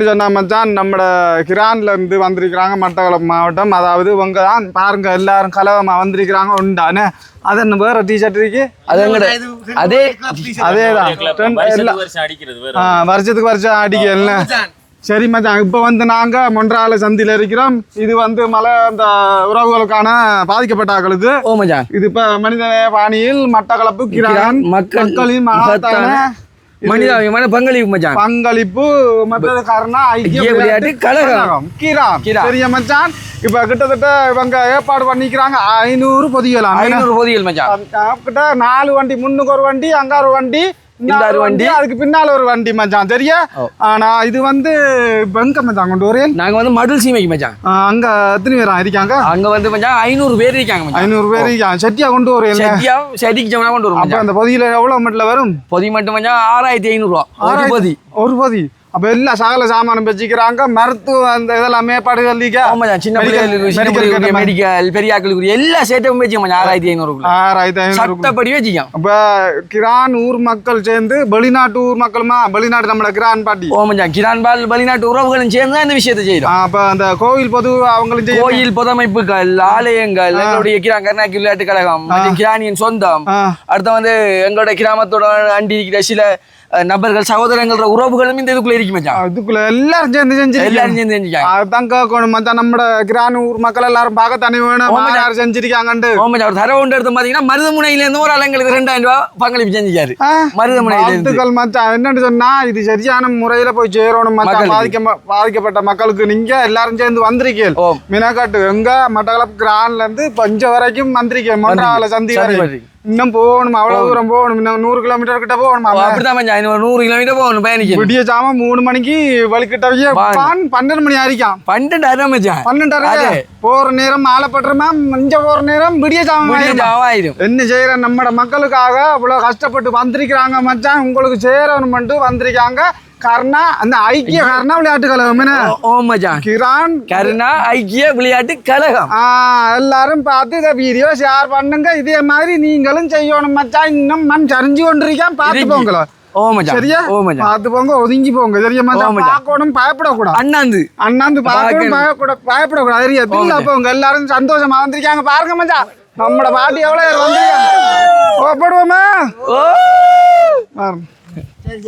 சொன்னா மச்சான் நம்ம கிரான்ல இருந்து வந்திருக்கிறாங்க மட்டக்களப்பு மாவட்டம். அதாவது இவங்க தான் பாருங்க எல்லாரும் கலவமா வந்திருக்கிறாங்க உண்டானே? அது என்ன வேற டிஷர்ட் இருக்கு? அது அதே அதேதான். ரெண்டு- வருஷத்துக்கு வருஷம் அடிக்கிறது வேற ஆ, வருஷத்துக்கு வருஷம் அடிக்கல. சரி மச்சான். இப்போ வந்து நாங்க மொன்றால சந்தில இருக்கிறோம். இது வந்து மழை அந்த உறவுகளுக்கான பாதிக்கப்பட்ட ஆட்களுக்கு ஓ மச்சான். இது இப்ப மனித பாணியில் மட்டக்களப்பு கிரான் மக்கள் மக்களின் மகத்தான மனிதாபிமான பங்களிப்பு மச்சான். பங்களிப்பு மற்றது காரணம் ஐக்கிய விளையாட்டு கழகம். கிராம். கிராம். பெரிய மச்சான். இப்ப கிட்டத்தட்ட இவங்க ஏற்பாடு பண்ணிக்கிறாங்க ஐநூறு பொதியலாம் ஐநூறு பொதிகள் மச்சான். கிட்ட நாலு வண்டி முன்னுக்கு ஒரு வண்டி அங்க ஒரு வண்டி. இந்த வண்டி. அதுக்கு பின்னால ஒரு வண்டி மச்சான். சரியா. ஆனா இது வந்து எங்க மச்சான் கொண்டு வரேன் நாங்க வந்து மடல் சீமைக்கு மச்சான். அங்க எத்தனை பேரா இருக்காங்க? அங்க வந்து மச்சான் ஐநூறு பேர் இருக்காங்க ஐநூறு பேர் இருக்காங்க. செட்டியா கொண்டு வரேன் செட்டியா செடிக்கு ஜமனா கொண்டு வரும் அப்ப அந்த பொதியில எவ்வளவு மட்டும் வரும்? பொதி மட்டும் மச்சான் ஆறாயிரத்தி ஐநூறு ரூபா ஒரு பொதி. ஒரு பொதி. அப்ப எல்லா சகல சாமானும் வச்சுக்கிறாங்க மருத்துவ அந்த இதெல்லாம் மச்சான் சின்ன. மெடிக்கல் பெரிய ஆட்களுக்கு எல்லா சேட்டும் வச்சு மச்சான் ஆறாயிரத்தி ஐநூறுக்குள்ள. ஆறாயிரத்தி ஐநூறு சட்டப்படி வச்சுக்கோம் அப்ப கிரான் ஊர் மக்கள் சேர்ந்து வெளிநாட்டு ஊர் மக்களுமா? வெளிநாட்டு நம்மள கிரான் பாட்டி. ஓ மச்சான் கிரான் பால் வெளிநாட்டு உறவுகளும் சேர்ந்து இந்த விஷயத்தை செய்யறோம். ஆ, அப்ப அந்த கோவில் பொது அவங்களும் கோயில் புதமைப்புகள் ஆலயங்கள் எங்களுடைய கிரான் கர்நாடக விளையாட்டு கழகம் கிரானியின் சொந்தம். அடுத்து வந்து எங்களுடைய கிராமத்தோட அண்டி இருக்கிற சில நபர்கள் சகோதரங்கள உறவுகளும் இந்த இதுக்குள்ள இருக்கு மச்சான். அதுக்குள்ள எல்லாரும் சேர்ந்து செஞ்சிருக்காங்க. எல்லாரும் சேர்ந்து செஞ்சுக்காங்க அதான் கேட்கணும் மச்சான். நம்ம கிரான் ஊர் மக்கள் எல்லாரும் பார்க்கத்தானே வேணும். யார் செஞ்சிருக்காங்கண்டு மச்சான். ஒரு தர ஒன்று எடுத்து பாத்தீங்கன்னா மருதமுனையில இருந்து ஒரு எங்களுக்கு ரெண்டாயிரம் ரூபாய் பங்களிப்பு செஞ்சுக்காரு வாழ்த்துக்கள் மச்சான். என்னன்னு சொன்னா இது சரியான முறையில போய் சேரணும் மச்சான். பாதிக்க பாதிக்கப்பட்ட மக்களுக்கு நீங்க எல்லாரும் சேர்ந்து வந்திருக்கீங்க மினாக்காட்டு எங்க மட்டக்களப்பு கிரான்ல இருந்து பஞ்சம் வரைக்கும் வந்திருக்கேன் மொன்றால சந்தி சந்தி வரை வரைக்கும். இன்னும் போகணும் அவ்வளவு தூரம் போகணும். இன்னும் நூறு கிலோமீட்டர் கிட்ட போகணும்? அப்படிதான் மச்சான். இன்னும் நூறு கிலோமீட்டர் போகணும் பயணிக்கணும். விடிய சாம மூணு மணிக்கு வலிக்கிட்டவையே வாங்க. பன்னெண்டு மணி ஆரிக்காம் பன்னெண்டாயிரம் மச்சான். பன்னெண்டரை அதே. போற நேரம் பட்டுறமா இங்க போற நேரம் விடிய சாமம் ஆயிரும். என்ன செய்யற? நம்ம மக்களுக்காக இவ்வளவு கஷ்டப்பட்டு வந்திருக்கிறாங்க மச்சான். உங்களுக்கு சேரணும் மட்டும் வந்திருக்காங்க. கர்ணா அந்த ஐக்கிய கர்ணா விளையாட்டு கழகம் என்ன ஓ, ஓ மச்சான் கிரான் கருணா ஐக்கிய விளையாட்டு கழகம் ஆ, எல்லாரும் பார்த்து இதை வீடியோ ஷேர் பண்ணுங்க இதே மாதிரி நீங்களும் செய்யணும் மச்சான் இன்னும் மண் சரிஞ்சு கொண்டிருக்கான் பார்த்து. போங்களா ஓ மச்சான் சரியா ஓ மச்சான் பார்த்து போங்க ஒதுங்கி போங்க சரியா மச்சான். பார்க்கணும் பயப்படக்கூடாது அண்ணாந்து அண்ணாந்து பார்க்கணும். பயப்பட பயப்படக்கூடாது சரியா தில்ல போங்க எல்லாரும் சந்தோஷமா வந்திருக்காங்க பாருங்க மச்சான் நம்மட பாட்டி எவ்வளவு வந்திருக்காங்க ஓ போடுவோமா ஓ